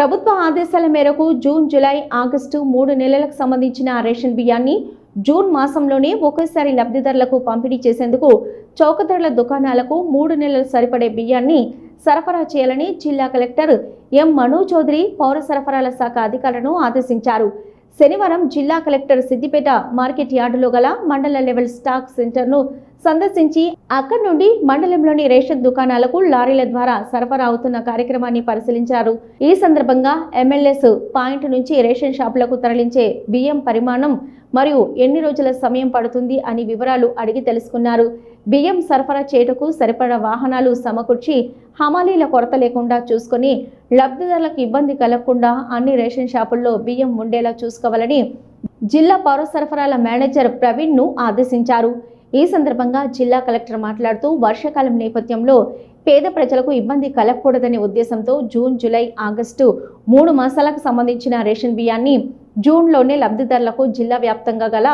ప్రభుత్వ ఆదేశాల మేరకు జూన్ జూలై ఆగస్టు మూడు నెలలకు సంబంధించిన రేషన్ బియ్యాన్ని జూన్ మాసంలోనే ఒకేసారి లబ్ధిదారులకు పంపిణీ చేసేందుకు చౌకధరల దుకాణాలకు మూడు నెలలు సరిపడే బియ్యాన్ని సరఫరా చేయాలని జిల్లా కలెక్టర్ ఎం. మను చౌదరి పౌర సరఫరాల శాఖ అధికారులను ఆదేశించారు. శనివారం జిల్లా కలెక్టర్ సిద్దిపేట మార్కెట్ యార్డులో గల మండల లెవెల్ స్టాక్ సెంటర్ను సందర్శించి అక్కడి నుండి మండలంలోని రేషన్ దుకాణాలకు లారీల ద్వారా సరఫరా అవుతున్న కార్యక్రమాన్ని పరిశీలించారు. ఈ సందర్భంగా ఎమ్మెల్యేస్ పాయింట్ నుంచి రేషన్ షాపులకు తరలించే బియ్యం పరిమాణం మరియు ఎన్ని రోజుల సమయం పడుతుంది అని వివరాలు అడిగి తెలుసుకున్నారు. బియ్యం సరఫరా చేయుటకు సరిపడా వాహనాలు సమకూర్చి హమాలీల కొరత లేకుండా చూసుకుని లబ్ధిదారులకు ఇబ్బంది కలగకుండా అన్ని రేషన్ షాపుల్లో బియ్యం ఉండేలా చూసుకోవాలని జిల్లా పౌర సరఫరాల మేనేజర్ ప్రవీణ్ను ఆదేశించారు. ఈ సందర్భంగా జిల్లా కలెక్టర్ మాట్లాడుతూ వర్షాకాలం నేపథ్యంలో పేద ప్రజలకు ఇబ్బంది కలగకూడదనే ఉద్దేశంతో జూన్ జూలై ఆగస్టు మూడు మాసాలకు సంబంధించిన రేషన్ బియ్యాన్ని జూన్లోనే లబ్ధిదారులకు జిల్లా వ్యాప్తంగా గల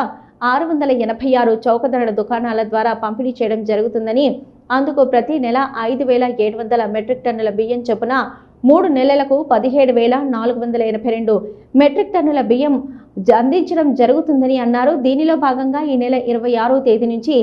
ఆరు వందల ఎనభై ఆరు చౌకధరల దుకాణాల ద్వారా పంపిణీ చేయడం జరుగుతుందని అందుకు ప్రతి నెల ఐదు వేల ఏడు వందల మెట్రిక్ టన్నుల బియ్యం చొప్పున మూడు నెలలకు పదిహేడు వేల నాలుగు వందల ఎనభై రెండు మెట్రిక్ టన్నుల బియ్యం అందించడం జరుగుతుందని అన్నారు. దీనిలో భాగంగా ఈ నెల ఇరవై ఆరో తేదీ నుంచి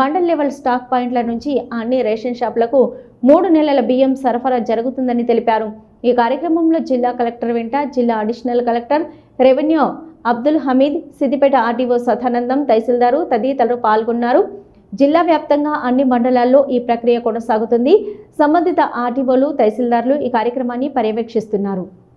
మండల్ లెవెల్ స్టాక్ పాయింట్ల నుంచి అన్ని రేషన్ షాపులకు మూడు నెలల బియ్యం సరఫరా జరుగుతుందని తెలిపారు. ఈ కార్యక్రమంలో జిల్లా కలెక్టర్ వెంట జిల్లా additional collector revenue Abdul Hameed Siddipet RDO Sadanandam tahsildar తదితరులు పాల్గొన్నారు. జిల్లా వ్యాప్తంగా అన్ని మండలాల్లో ఈ ప్రక్రియ కొనసాగుతుంది. సంబంధిత ఆర్టీఓలు తహసీల్దార్లు ఈ కార్యక్రమాన్ని పర్యవేక్షిస్తున్నారు.